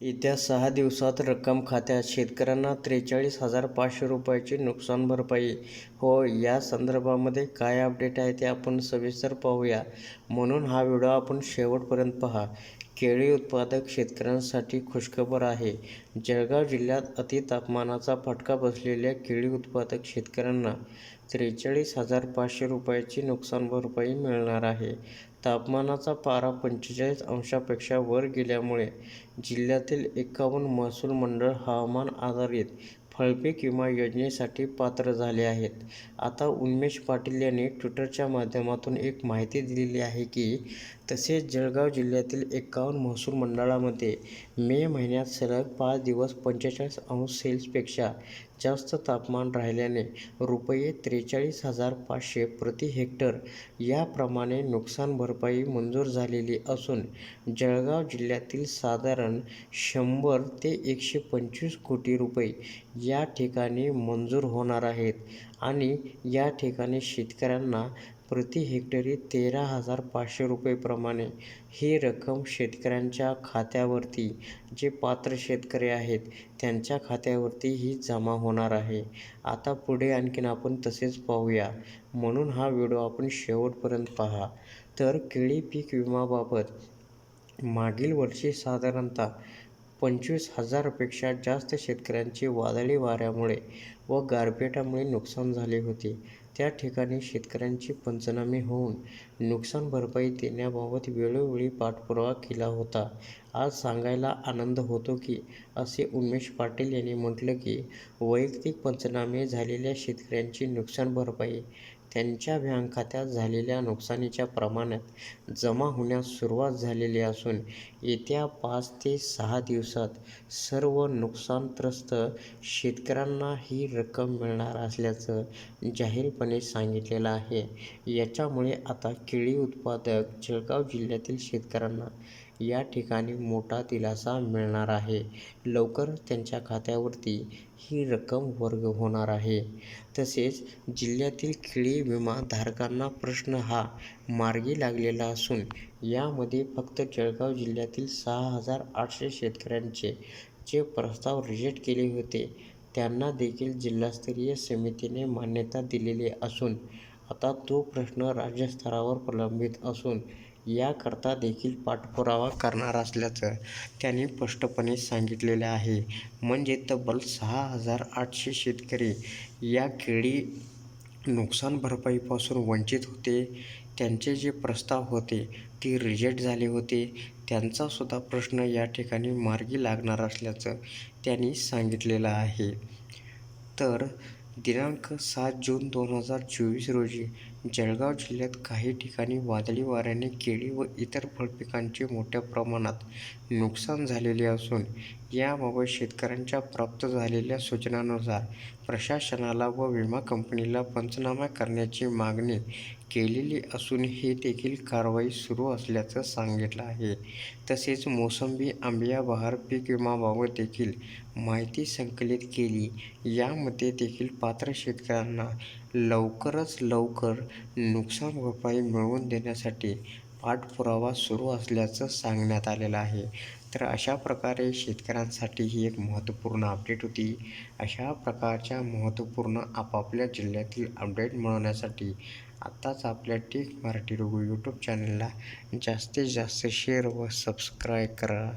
येत्या सहा दिवसात रक्कम खात्यात शेतकऱ्यांना त्रेचाळीस हजार पाचशे रुपयाची नुकसान भरपाई. हो या संदर्भामध्ये काय अपडेट आहे ते आपण सविस्तर पाहूया. म्हणून हा व्हिडिओ आपण शेवटपर्यंत पहा. केळी उत्पादक शेतकऱ्यांसाठी खुशखबर आहे. जळगाव जिल्ह्यात अतितापमानाचा फटका बसलेल्या केळी उत्पादक शेतकऱ्यांना त्रेचाळीस हजार पाचशे रुपयाची नुकसान भरपाई मिळणार आहे. तापमानाचा पारा पंचेचाळीस अंशापेक्षा वर गेल्यामुळे जिल्ह्यातील एकावन्न महसूल मंडळ हवामान आधारित फळपीक विमा योजनेसाठी पात्र झाले आहेत. आता उन्मेष पाटील यांनी ट्विटरच्या माध्यमातून एक माहिती दिलेली आहे की तसेच जळगाव जिल्ह्यातील एकावन्न महसूल मंडळामध्ये मे महिन्यात सलग पाच दिवस पंचेचाळीस अंश सेल्सपेक्षा जास्त तापमान राहिल्याने रुपये त्रेचाळीस हजार पाचशे प्रति हेक्टर याप्रमाणे नुकसान भरपाई मंजूर झालेली असून जळगाव जिल्ह्यातील साधारण शंभर ते एकशे पंचवीस कोटी रुपये या ठिकाणी मंजूर होणार आहेत आणि या ठिकाणी शेतकऱ्यांना प्रति हेक्टरी तेरा हजार पाचशे रुपयेप्रमाणे ही रक्कम शेतकऱ्यांच्या खात्यावरती जे पात्र शेतकरी आहेत त्यांच्या खात्यावरती ही जमा होणार आहे. आता पुढे आणखीन आपण तसेच पाहूया. म्हणून हा व्हिडिओ आपण शेवटपर्यंत पहा. तर केळी पीक विमाबाबत मागील वर्षी साधारणतः पंचवीस हजारपेक्षा जास्त शेतकऱ्यांचे वादळी वाऱ्यामुळे व गारपेटामुळे नुकसान झाले होते. त्या ठिकाणी शेतकऱ्यांचे पंचनामे होऊन नुकसान भरपाई देण्याबाबत वेळोवेळी पाठपुरावा केला होता. आज सांगायला आनंद होतो की असे उमेश पाटील यांनी म्हटलं की वैयक्तिक पंचनामे झालेल्या शेतकऱ्यांची नुकसान भरपाई त्यांच्या बँक खात्यात झालेल्या नुकसानीच्या प्रमाणात जमा होण्यास सुरुवात झालेली असून येत्या पाच ते सहा दिवसात सर्व नुकसानत्रस्त शेतकऱ्यांना ही रक्कम मिळणार असल्याचं जाहीरपणे सांगितलेलं आहे. याच्यामुळे आता केळी उत्पादक जळगाव जिल्ह्यातील शेतकऱ्यांना या ठिकाणी मोठा दिलासा मिळणार आहे. लवकर त्यांच्या खात्यावरती ही रक्कम वर्ग होणार आहे. तसेच जिल्ह्यातील खेळी विमाधारकांना प्रश्न हा मार्गी लागलेला असून यामध्ये फक्त जळगाव जिल्ह्यातील सहा हजार आठशे शेतकऱ्यांचे जे प्रस्ताव रिजेक्ट केले होते. त्यांना देखील जिल्हास्तरीय समितीने मान्यता दिलेली असून आता तो प्रश्न राज्यस्तरावर प्रलंबित असून याकरता देखील पाठपुरावा करणार असल्याचं त्यांनी स्पष्टपणे सांगितलेलं आहे. म्हणजे तब्बल सहा हजार आठशे शेतकरी या केळी नुकसान भरपाईपासून वंचित होते. त्यांचे जे प्रस्ताव होते ते रिजेक्ट झाले होते. त्यांचासुद्धा प्रश्न या ठिकाणी मार्गी लागणार असल्याचं त्यांनी सांगितलेलं आहे. तर दिनांक सात जून दोन हजार चोवीस रोजी जळगाव जिल्ह्यात काही ठिकाणी वादळी वाऱ्याने केळी व इतर फळपिकांचे मोठ्या प्रमाणात नुकसान झालेले असून याबाबत शेतकऱ्यांच्या प्राप्त झालेल्या सूचनानुसार प्रशासनाला व विमा कंपनीला पंचनामा करण्याची मागणी केलेली असून हे देखील कारवाई सुरू असल्याचं सांगितलं आहे. तसेच मोसंबी आंबिया बहार पीक विमाबाबत देखील माहिती संकलित केली. यामध्ये देखील पात्र शेतकऱ्यांना लवकरच लवकर नुकसान भरपाई मिळवून देण्यासाठी पाठपुरावा सुरू असल्याचं सांगण्यात आलेलं आहे. तर अशा प्रकारे शेतकऱ्यांसाठी ही एक महत्त्वपूर्ण अपडेट होती. अशा प्रकारच्या महत्त्वपूर्ण आपापल्या जिल्ह्यातील अपडेट मिळवण्यासाठी आत्ताच आपल्या टेक मराठी रघु यूट्यूब चॅनलला जास्तीत जास्त शेअर व सबस्क्राईब करा.